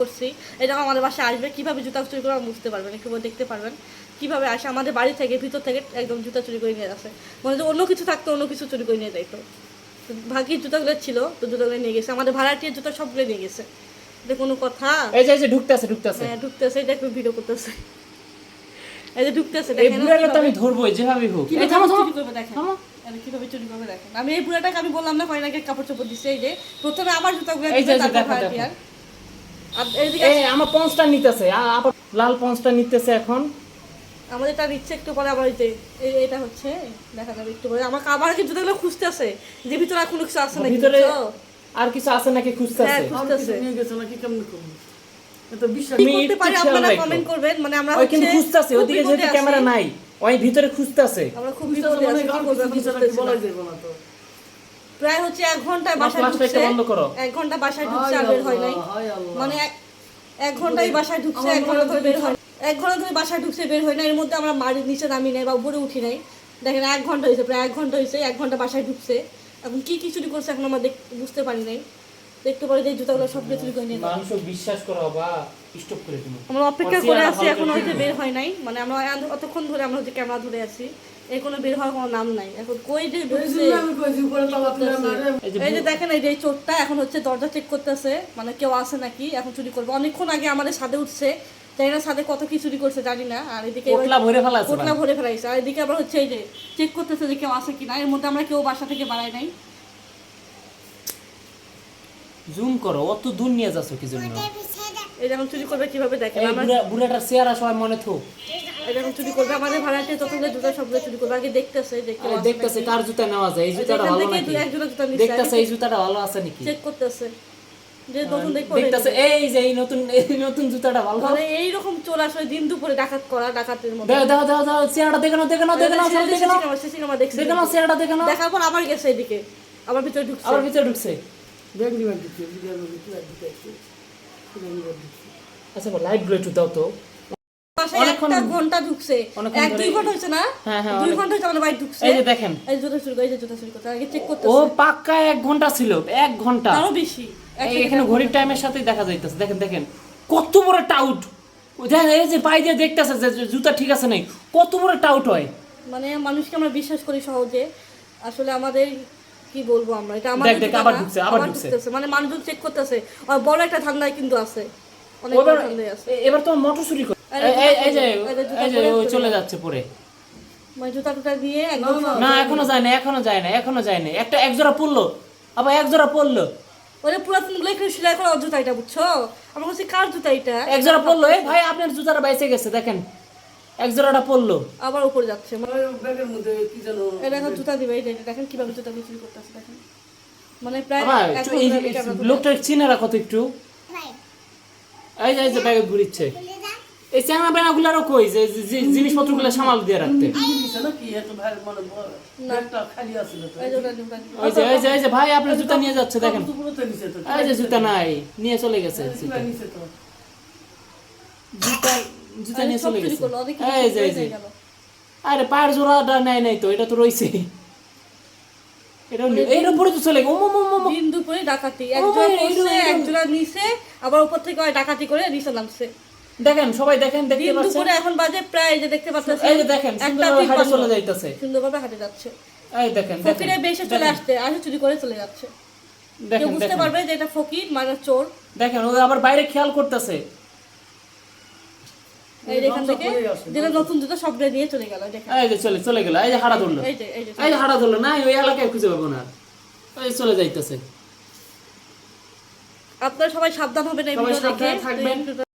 করছি এটা আমাদের বাসায় আসবে কীভাবে জুতা চুরি করে বুঝতে পারবেন একটু দেখতে পারবেন। কীভাবে আসে আমাদের বাড়ি থেকে ভিতর থেকে একদম জুতা চুরি করে নিয়ে আসে। মনে হচ্ছে অন্য কিছু থাকতো অন্য কিছু চুরি করে নিয়ে যাইতো। ভাগ্যের জুতাগুলো ছিল তো জুতাগুলো নিয়ে গেছে। আমাদের ভাড়াটিয়ার জুতা সবগুলো নিয়ে গেছে। এটা কোনো কথা? এই যে ঢুকতেছে ঢুকতেছে। হ্যাঁ ঢুকতেছে এটা একটু ভিডিও করতেছে। এই যে ঢুকতেছে এই বুড়াটা তো আমি ধরবো যেভাবে হোক। এই থামো থামো। করবে দেখেন। থামো। কীভাবে চুরি করবে দেখেন। আমি এই বুড়াটাকে আমি বললাম না কয়নাকে কাপড় চোপড় দিচ্ছে এই যে প্রথমে আবার জুতাগুলো এই যে, দেখো, ভাড়াটিয়ার আর এইদিকে এই আমার পঞ্চটা নিতেছে। লাল পঞ্চটা নিতেছে এখন। আমাদের এটা নিচ্ছে একটু পরে আবার যে এটা হচ্ছে দেখা যাবে একটু পরে। আমার আমার কি জুতোগুলো খুঁজতে আছে যে ভিতরে আর কোনো কিছু আছে নাকি ভিতরে আর কিছু আছে নাকি খুঁজতেছে হ্যাঁ খুঁজতেছে নিয়ে গেছে নাকি কেমন করব? এত বিশ্বাস করতে পারি আপনারা কমেন্ট করবেন? মানে আমরা ওই কিন্তু ওদিকে যেহেতু ক্যামেরা নাই ওই ভিতরে খুঁজতেছে আমরা খুব বিপদে মানে আছি, কিছু কিছু বলা যাবে না তো। প্রায় হচ্ছে এক ঘন্টায় বাসায় ঢুকছে। এক ঘণ্টা বাসায় ঢুকছে আর বের হয় নাই। মানে এক- এক ঘন্টায় বাসায় ঢুকছে এক ঘণ্টা ধরে বের হয় এক ঘণ্টা ধরে বাসায় ঢুকছে বের হয় না এর মধ্যে আমরা মাড়ির নিচে নামি নাই বা উপরে উঠি নাই। দেখেন এক ঘণ্টা হয়েছে প্রায় এক ঘণ্টা হয়েছে এক ঘণ্টা বাসায় ঢুকছে। এখন কি কি চুরি করছে এখন আমরা বুঝতে পারি নাই। দেখতে পারি যে এই জুতাগুলো সব চুরি করে নিয়ে মানুষ বিশ্বাস করো বা স্টপ করে তুমি। আমরা অপেক্ষা করে আছি এখন হয়তো বের হয় নাই। মানে আমরা অতক্ষণ ধরে আমরা হচ্ছে ক্যামেরা ধরে আছি। এর কোনো বের হওয়ার কোনো নাম নাই। এখন কই যে এই ঢুকছে? যে দেখেন এই যে চোরটা এখন হচ্ছে দরজা চেক করতেছে। মানে কেউ আছে নাকি? এখন চুরি করবে। অনেকক্ষণ আগে আমাদের সাথে উঠছে। জানি না সাথে কত কি চুরি করছে জানি না। আর এদিকে ভরে ফেলা আছে ভরে ফেলাইছে। আর এদিকে আবার হচ্ছে এই যে চেক করতেছে যে কেউ আছে কিনা। এর মধ্যে আমরা কেউ বাসা থেকে বাড়াই নাই। জুম করো অত দূর নিয়ে যাচ্ছ কি জন্য? এই যেমন চুরি করবে কীভাবে দেখেন এই আমরা বুড়া বুড়াটার চেহারা সবাই মনে থাক। যেমন চুরি করবে আমাদের ভাড়াতে যতগুলো জুতা সবগুলো চুরি করবে। আগে দেখতেছে যে দেখতেছে কার জুতা নেওয়া যায়? এই জুতাটা ভালো নাকি? দেখতেছে এই জুতাটা ভালো আছে নাকি? চেক করতেছে। যে নতুন দেখতেছে এই যে এই নতুন এই নতুন জুতাটা ভালো। মানে এই রকম চোর আসলে দিন দুপুরে ডাকাত করা ডাকাতের মধ্যে দাও দাও দাও দাও চেহারাটা দেখে নাও দেখে নাও দেখে নাও দেখে নাও। দেখে নাও চেহারাটা দেখে নাও। দেখার পর আবার গেছে এদিকে। আবার ভিতরে ঢুকছে। আবার ভিতরে ঢুকছে। ব্যাগ নিবার দিচ্ছি দিচ্ছি দিচ্ছি আচ্ছা লাইটগুলো একটু দাও তো। অনেকক্ষণ- ঘণ্টা ঢুকছে। এক দুই ঘণ্টা হয়েছে না? হ্যাঁ, হ্যাঁ, দুই ঘণ্টা হয়েছে আমাদের বাড়ি ঢুকছে। এই যে দেখেন। এই জুতা চুরি এই যে জুতা চুরি করতে আগে চেক ও পাক্কা এক ঘণ্টা ছিল এক ঘণ্টা। আরও বেশি। এক এই থেকে এখানে ঘড়ির টাইমের সাথেই দেখা যাইতেছে। দেখেন দেখেন কত বড় টাউট ওই দেখেন এই যে পাই দিয়ে দেখতেছে যে যে জুতা ঠিক আছে নাই কত বড় টাউট হয়। মানে মানুষকে আমরা বিশ্বাস করি সহজে। আসলে আমাদের কি বলব আমরা? এটা দেখ, দেখ, আবার ঢুকছে, আবার ঢুকছে। মানে মানুষজন চেক করতেছে। আর বড় একটা ধান্দায় কিন্তু আছে। অনেক এবার ধান্দায় আছে। এবার তো মোটর চুরি করে এই- যে এই যে চলে চলে যাচ্ছে। পরে। মানে জুতা টুতা দিয়ে না এখনও যায় না এখনও যায় না এখনও যায় না। একটা এক জোড়া পড়ল। আবার এক জোড়া পড়ল। ওরে পুরাতনগুলো একটু সেলাই করা জুতা এটা বুঝছ? আমার কাছে কার জুতা এটা? এক জোড়া পড়ল ভাই আপনার জুতাটা বাইসে গেছে দেখেন। এক জোড়াটা পড়ল। আবার উপরে যাচ্ছে। মানে ওই ব্যাগের মধ্যে কি যেন এটা এখন জুতা দিবে এই দেখেন কীভাবে জুতা বিক্রি করতেছে দেখেন। মানে প্রায় একটু এই যে- আগে ক্যামেরা ধরে- লোকটা চিনে রাখো তো একটু। এই যে এই যে ব্যাগে ঘুরিচ্ছে। এই চ্যাংরা বেনাগুলারও কই? যে জিনিসপত্রগুলো সামাল দিয়ে রাখতে। মানে। ওই যে এই যে এই যে ভাই আপনার জুতা নিয়ে যাচ্ছে দেখেন। দুপুরতে এই যে জুতা নাই নিয়ে চলে গেছে জুতা। তো। জুতা নিয়ে চলে গেছে। করল, অনেক কিছু এই যে এই যে। আরে পায়ের জোড়াটা নেয় নাই তো এটা তো রইছে। এর উপরে তো চলে গেছে। ওম ওম ওম ডাকাতি একজন ভাই, এইরকম- করছে এইরকম। একজনের নিচে আবার উপর থেকে ডাকাতি করে নিচে নামছে। দেখেন সবাই দেখেন দেখতে পাচ্ছেন? দুপুরে এখন বাজে প্রায় যে দেখতে পাচ্ছেন এই যে দেখেন সুন্দরভাবে হাঁটে চলে যাইতেছে। সুন্দরভাবে হাঁটে যাচ্ছে। এই দেখেন ফকিরে বেশে চলে আসছে আসে চুরি করে চলে যাচ্ছে। দেখেন বুঝতে পারবে যে এটা ফকির মানে চোর। দেখেন ও আবার বাইরে খেয়াল করতেছে। এখান থেকে যেটা নতুন জুতো নিয়ে চলে গেল এই যে চলে চলে গেল এই যে হাড়া ধরলো। এই যে হাড়া ধরলো না ওই এলাকায় খুঁজে পাবো না। ওই চলে যাইতেছে। আপনারা সবাই সাবধান হবেন এই ভিডিও দেখে। থাকবেন।